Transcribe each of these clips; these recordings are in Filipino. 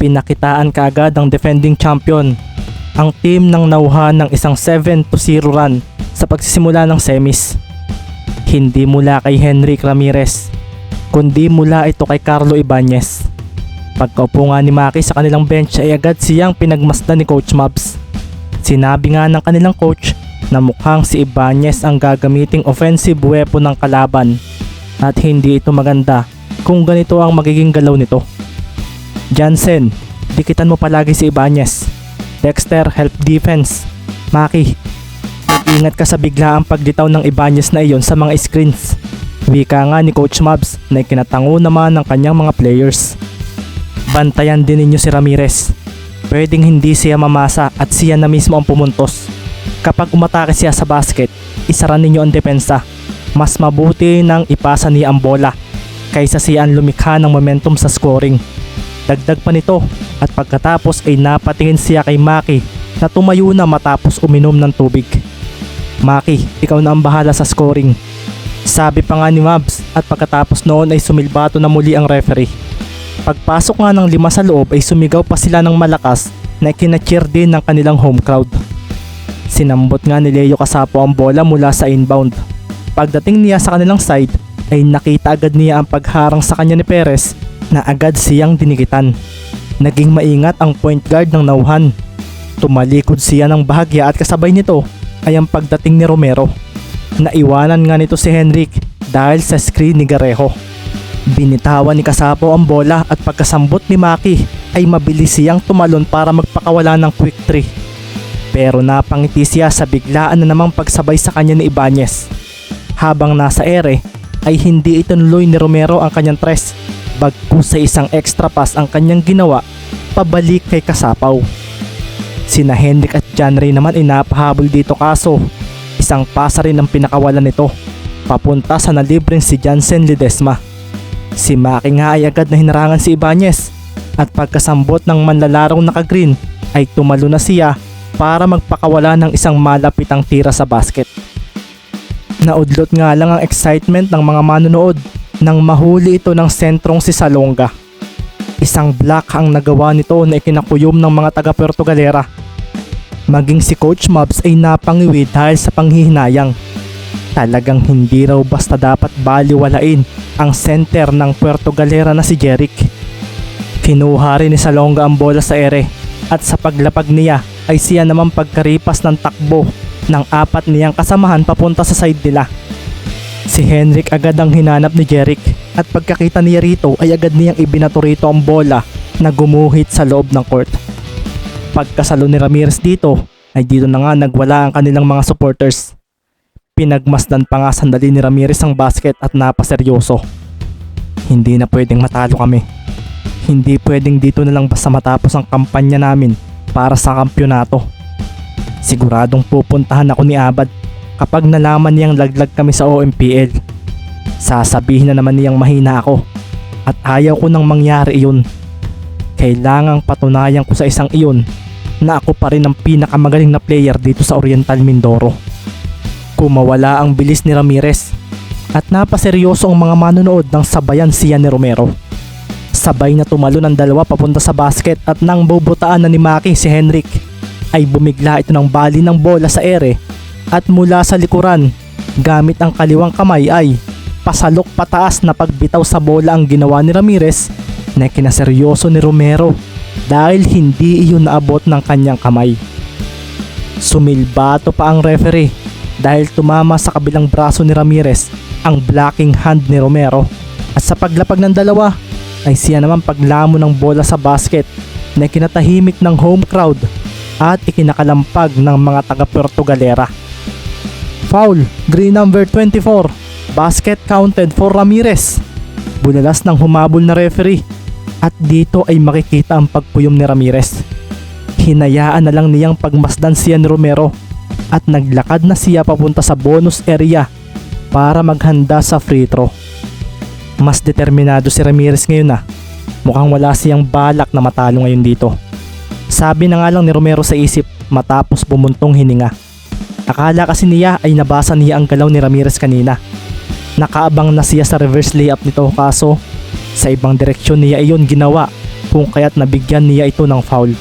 Pinakitaan kaagad ng defending champion ang team ng nauhan ng isang 7 to 0 run sa pagsisimula ng semis. Hindi mula kay Henrik Ramirez, kundi mula ito kay Carlo Ibanez. Pagkaupo nga ni Maki sa kanilang bench ay agad siyang pinagmasdan ni Coach Mabs. Sinabi nga ng kanilang coach na mukhang si Ibanez ang gagamiting offensive weapon ng kalaban at hindi ito maganda kung ganito ang magiging galaw nito. Jansen, dikitan mo palagi si Ibanez. Dexter, help defense. Maki, mag-ingat ka sa biglaang pagditaw ng Ibanez na iyon sa mga screens. Wika nga ni Coach Mabs na ikinatango naman ng kanyang mga players. Bantayan din ninyo si Ramirez. Pwedeng hindi siya mamasa at siya na mismo ang pumuntos. Kapag umatake siya sa basket, isara ninyo ang depensa. Mas mabuti nang ipasa niya ang bola kaysa siya ang lumikha ng momentum sa scoring. Dagdag pa nito at pagkatapos ay napatingin siya kay Maki na tumayo na matapos uminom ng tubig. Maki, ikaw na ang bahala sa scoring. Sabi pa nga ni Mabs at pagkatapos noon ay sumilbato na muli ang referee. Pagpasok nga ng lima sa loob ay sumigaw pa sila ng malakas na kinacheer din ng kanilang home crowd. Sinambot nga ni Leo Kasapo ang bola mula sa inbound. Pagdating niya sa kanilang side ay nakita agad niya ang pagharang sa kanya ni Perez na agad siyang dinikitan. Naging maingat ang point guard ng nauhan. Tumalikod siya ng bahagya at kasabay nito ay ang pagdating ni Romero. Naiwanan nga nito si Henrik dahil sa screen ni Garejo. Binitawan ni Kasapo ang bola at pagkasambot ni Maki ay mabilis siyang tumalon para magpakawala ng quick three. Pero napangiti siya sa biglaan na namang pagsabay sa kanya ni Ibanez. Habang nasa ere ay hindi itinuloy ni Romero ang kanyang tres bagkus sa isang extra pass ang kanyang ginawa pabalik kay Kasapaw. Sina Henrik at John Ray naman ay napahabol dito kaso isang pasa rin ang pinakawalan nito papunta sa nalibreng si Jansen Ledesma. Si Maki nga ay agad na hinarangan si Ibanez at pagkasambot ng manlalarong naka-green ay tumalo na siya para magpakawala ng isang malapitang tira sa basket. Naudlot nga lang ang excitement ng mga manonood nang mahuli ito ng sentrong si Salonga. Isang block ang nagawa nito na ikinakuyom ng mga taga Puerto Galera. Maging si Coach Mobs ay napangiwi dahil sa panghihinayang. Talagang hindi raw basta dapat baliwalain ang center ng Puerto Galera na si Jeric. Kinuha rin ni Salonga ang bola sa ere at sa paglapag niya ay siya naman pagkaripas ng takbo ng apat niyang kasamahan papunta sa side nila. Si Henrik agad ang hinanap ni Jeric at pagkakita niya rito ay agad niyang ibinato rito ang bola na gumuhit sa loob ng court. Pagkasalo ni Ramirez dito ay dito na nga nagwala ang kanilang mga supporters. Pinagmasdan pa nga sandali ni Ramirez ang basket at napaseryoso. Hindi na pwedeng matalo kami. Hindi pwedeng dito na lang basta matapos ang kampanya namin para sa kampyonato. Siguradong pupuntahan ako ni Abad kapag nalaman niyang laglag kami sa OMPL. Sasabihin na naman niyang mahina ako at ayaw ko nang mangyari iyon. Kailangang patunayan ko sa isang iyon na ako pa rin ang pinakamagaling na player dito sa Oriental Mindoro. Kumawala ang bilis ni Ramirez at napaseryoso ang mga manonood ng sabayan siya ni Romero. Sabay na tumalo ng dalawa papunta sa basket at nang bubutaan na ni Maki si Henrik ay bumigla ito ng bali ng bola sa ere at mula sa likuran gamit ang kaliwang kamay ay pasalok pataas na pagbitaw sa bola ang ginawa ni Ramirez na kinaseryoso ni Romero dahil hindi iyon naabot ng kanyang kamay. Sumilbato pa ang referee dahil tumama sa kabilang braso ni Ramirez ang blocking hand ni Romero at sa paglapag ng dalawa ay siya naman paglamo ng bola sa basket na kinatahimik ng home crowd at ikinakalampag ng mga taga Puerto Galera. Foul, green number 24, basket counted for Ramirez. Bulalas ng humabol na referee at dito ay makikita ang pagpuyom ni Ramirez. Hinayaan na lang niyang pagmasdan siya ni Romero at naglakad na siya papunta sa bonus area para maghanda sa free throw. Mas determinado si Ramirez ngayon na. Mukhang wala siyang balak na matalo ngayon dito. Sabi na nga lang ni Romero sa isip matapos bumuntong hininga. Akala kasi niya ay nabasa niya ang galaw ni Ramirez kanina. Nakaabang na siya sa reverse layup nito kaso sa ibang direksyon niya iyon ginawa kung kaya't nabigyan niya ito ng foul.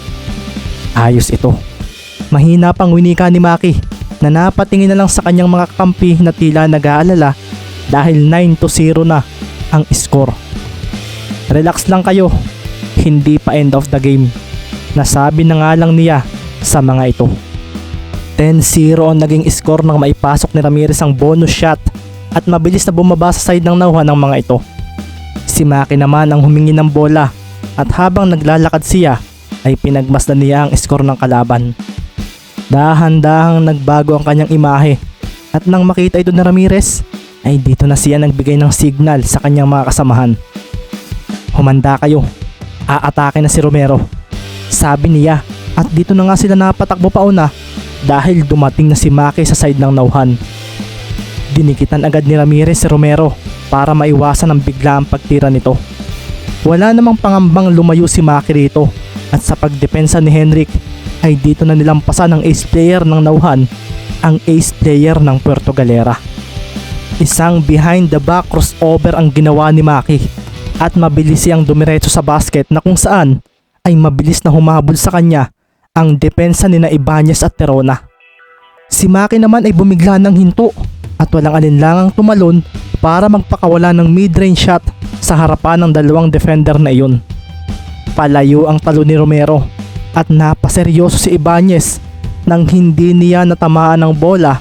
Ayos ito. Mahina pang winika ni Maki na napatingin na lang sa kanyang mga kampi na tila nag-aalala dahil 9 to 0 na ang score. Relax lang kayo, hindi pa end of the game. Nasabi na nga lang niya sa mga ito. 10-0 ang naging score nang maipasok ni Ramirez ang bonus shot at mabilis na bumaba sa side ng nauhan ng mga ito. Si Maki naman ang humingi ng bola at habang naglalakad siya ay pinagmasdan niya ang score ng kalaban. Dahan-dahang nagbago ang kanyang imahe at nang makita ito ni Ramirez ay dito na siya nagbigay ng signal sa kanyang mga kasamahan. Humanda kayo, aatake na si Romero. Sabi niya at dito na nga sila napatakbo pa una dahil dumating na si Maki sa side ng nauhan. Dinikitan agad ni Ramirez si Romero para maiwasan ang biglaang pagtira nito. Wala namang pangambang lumayo si Maki rito at sa pagdepensa ni Henrik ay dito na nilampasan ng ace player ng Nauhan ang ace player ng Puerto Galera. Isang behind the back crossover ang ginawa ni Maki at mabilis siyang dumiretso sa basket na kung saan ay mabilis na humabol sa kanya ang depensa ni na at Terona. Si Maki naman ay bumigla ng hinto at walang alinlangang tumalon para magpakawala ng mid-range shot sa harapan ng dalawang defender na iyon. Palayo ang talo ni Romero at napaseryoso si Ibanez nang hindi niya natamaan ng bola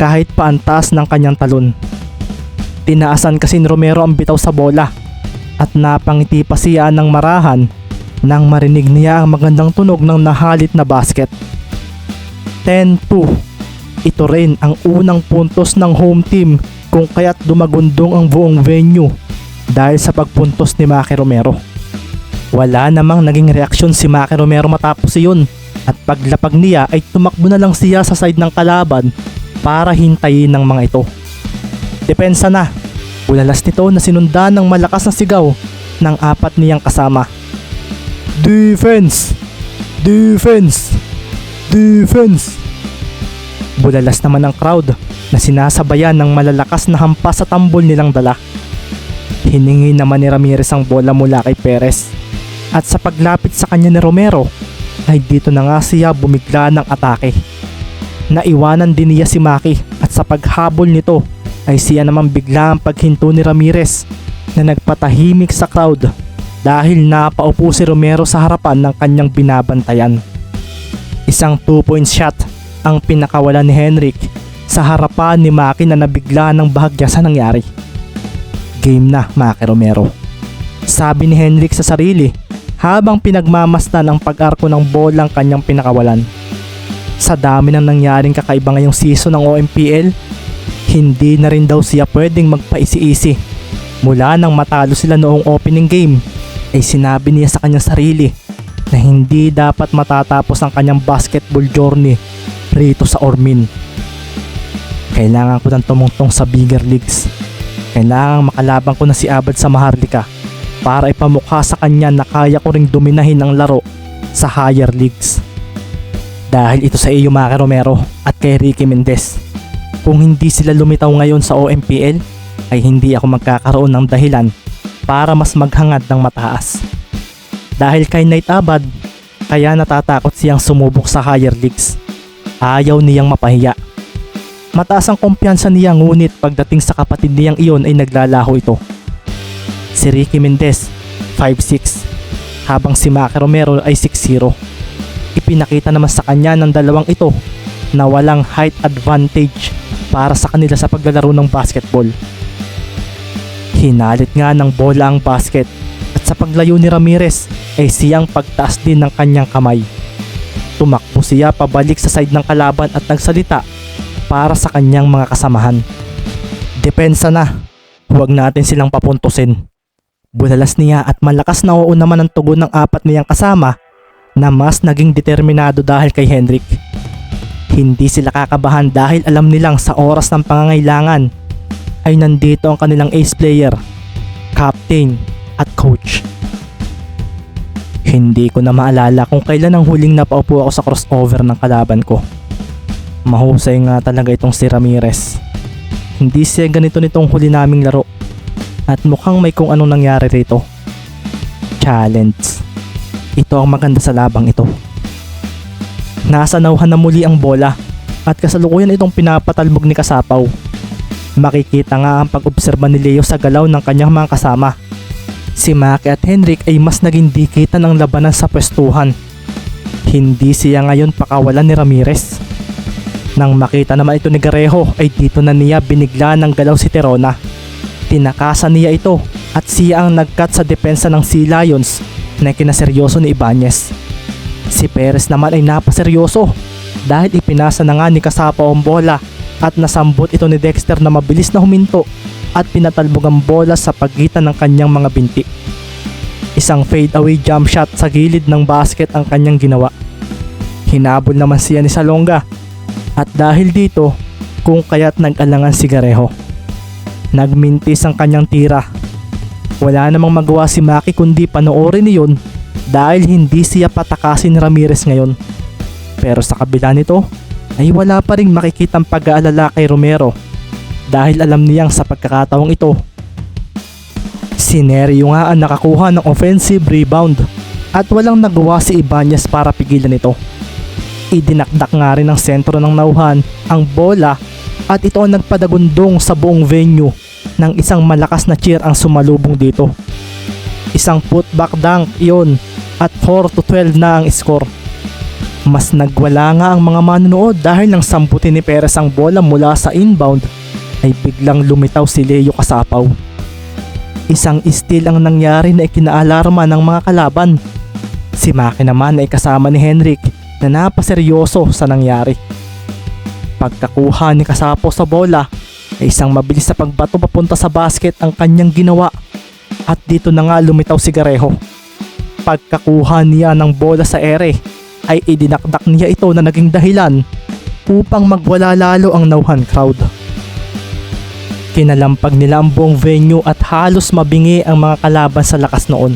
kahit paantas ng kanyang talon. Tinaasan kasi ni Romero ang bitaw sa bola at napangiti pa siya ng marahan nang marinig niya ang magandang tunog ng nahalit na basket. 10-2 ito rin ang unang puntos ng home team kung kaya't dumagundong ang buong venue dahil sa pagpuntos ni Maki Romero. Wala namang naging reaksyon si Maki Romero matapos iyon at paglapag niya ay tumakbo na lang siya sa side ng kalaban para hintayin ng mga ito. Depensa na, bulalas nito na sinundan ng malakas na sigaw ng apat niyang kasama. Defense! Defense! Defense! Bulalas naman ang crowd na sinasabayan ng malalakas na hampas sa tambol nilang dala. Hiningi naman ni Ramirez ang bola mula kay Perez. At sa paglapit sa kanya ni Romero, ay dito na nga siya bumigla ng atake. Naiwanan din niya si Maki at sa paghabol nito ay siya naman bigla ang paghinto ni Ramirez na nagpatahimik sa crowd dahil napaupo si Romero sa harapan ng kanyang binabantayan. Isang 2 point shot ang pinakawala ni Henrik sa harapan ni Maki na nabigla ng bahagya sa nangyari. Game na Maki Romero. Sabi ni Henrik sa sarili habang pinagmamasdan ang pag-arko ng bolang kanyang pinakawalan. Sa dami ng nangyaring kakaiba ngayong season ng OMPL, hindi na rin daw siya pwedeng magpaisi-isi. Mula nang matalo sila noong opening game, ay sinabi niya sa kanyang sarili na hindi dapat matatapos ang kanyang basketball journey rito sa Ormin. Kailangan ko nang tumungtong sa bigger leagues. Kailangan makalabang ko na si Abad sa Maharlika para ipamukha sa kanya na kaya ko ring dominahin ang laro sa higher leagues. Dahil ito sa iyo Maki Romero at kay Ricky Mendez. Kung hindi sila lumitaw ngayon sa OMPL, ay hindi ako magkakaroon ng dahilan para mas maghangad ng mataas. Dahil kay Knight Abad, kaya natatakot siyang sumubok sa higher leagues. Ayaw niyang mapahiya. Mataas ang kumpiyansa niya ngunit pagdating sa kapatid niyang iyon ay naglalaho ito. Si Ricky Mendez, 5'6", habang si Maki Romero ay 6'0". Ipinakita naman sa kanya ng dalawang ito na walang height advantage para sa kanila sa paglalaro ng basketball. Hinalit nga ng bola ang basket at sa paglayo ni Ramirez ay siyang pagtaas din ng kanyang kamay. Tumakbo siya pabalik sa side ng kalaban at nagsalita para sa kanyang mga kasamahan. Depensa na, huwag natin silang papuntusin. Bulalas niya at malakas na oo naman ang tugon ng apat niyang kasama na mas naging determinado dahil kay Henrik. Hindi sila kakabahan dahil alam nilang sa oras ng pangangailangan ay nandito ang kanilang ace player, captain at coach. Hindi ko na maalala kung kailan ang huling napaupo ako sa crossover ng kalaban ko. Mahusay nga talaga itong si Ramirez. Hindi siya ganito nitong huli naming laro. At mukhang may kung anong nangyari rito. Challenge. Ito ang maganda sa labang ito. Nasa nauhan na muli ang bola at kasalukuyan itong pinapatalbog ni Kasapaw. Makikita nga ang pag-obserba ni Leo sa galaw ng kanyang mga kasama. Si Maki at Henrik ay mas naging dikitan ng labanan sa pwestuhan. Hindi siya ngayon pakawalan ni Ramirez. Nang makita naman ito ni Garejo ay dito na niya binigla ng galaw si Terona. Tinakasan niya ito at siya ang nagkat sa depensa ng Sea Lions na kinaseryoso ni Ibanez. Si Perez naman ay napaseryoso dahil ipinasa na nga ni Kasapa ang bola at nasambot ito ni Dexter na mabilis na huminto at pinatalbog ang bola sa pagitan ng kanyang mga binti. Isang fade away jump shot sa gilid ng basket ang kanyang ginawa. Hinabol naman siya ni Salonga at dahil dito kung kaya't nag-alangan si Garejo. Nagmintis ang kanyang tira. Wala namang magawa si Maki kundi panoorin niyon dahil hindi siya patakasin ni Ramirez ngayon. Pero sa kabila nito ay wala pa rin makikitang pag-aalala kay Romero dahil alam niyang sa pagkakataong ito si Nerio nga ang nakakuha ng offensive rebound at walang nagawa si Ibanez para pigilan ito. Idinakdak nga rin ng sentro ng nauhan ang bola at ito ang nagpadagundong sa buong venue ng isang malakas na cheer ang sumalubong dito. Isang putback dunk iyon at 4 to 12 na ang score. Mas nagwala nga ang mga manonood dahil nang samputin ni Perez ang bola mula sa inbound ay biglang lumitaw si Leo Kasapaw. Isang steal ang nangyari na ikinaalarma ng mga kalaban. Si Maki naman ay kasama ni Henrik na napaseryoso sa nangyari. Pagkakuha ni Kasapaw sa bola ay isang mabilis na pagbato papunta sa basket ang kanyang ginawa at dito na nga lumitaw si Garejo. Pagkakuha niya ng bola sa ere ay idinakdak niya ito na naging dahilan upang magwala lalo ang nauhan crowd. Kinalampag nila ang buong venue at halos mabingi ang mga kalaban sa lakas noon.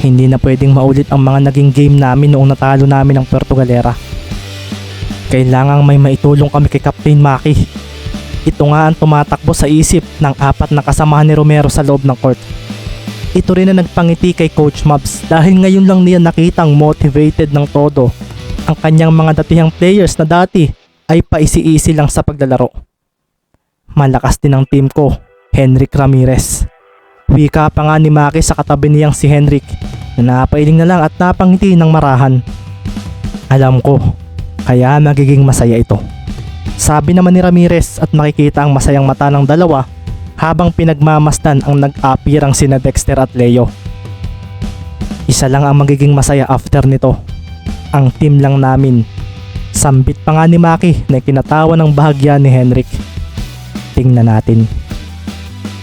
Hindi na pwedeng maulit ang mga naging game namin noong natalo namin ang Puerto Galera. Kailangang may maitulong kami kay Captain Maki. Ito nga ang tumatakbo sa isip ng apat na kasamahan ni Romero sa loob ng court. Ito rin ang nagpangiti kay Coach Mabs dahil ngayon lang niya nakitang motivated ng todo ang kanyang mga datihang players na dati ay paisi-isi lang sa paglalaro. Malakas din ang team ko, Henrik Ramirez. Wika pa nga ni Maki sa katabi niyang si Henrik na napailing na lang at napangiti ng marahan. Alam ko, kaya magiging masaya ito. Sabi naman ni Ramirez at makikita ang masayang mata ng dalawa habang pinagmamasdan ang nag-appearang sina Dexter at Leo. Isa lang ang magiging masaya after nito. Ang team lang namin. Sambit pa nga ni Maki na kinatawa ng bahagya ni Henrik. Tingnan natin.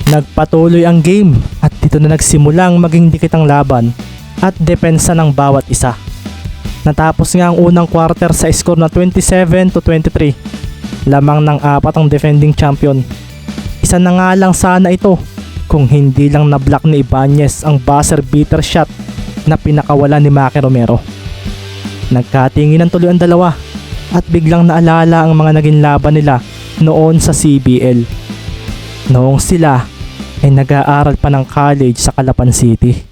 Nagpatuloy ang game at dito na nagsimulang maging dikit ang laban at depensa ng bawat isa. Natapos nga ang unang quarter sa score na 27 to 23. Lamang ng apat ang defending champion isa na nga lang sana ito kung hindi lang na-block ni Ibanez ang buzzer beater shot na pinakawala ni Maki Romero. Nagkatinginan tuloy ang dalawa at biglang naalala ang mga naging laban nila noon sa CBL. Noong sila ay nag-aaral pa ng college sa Calapan City.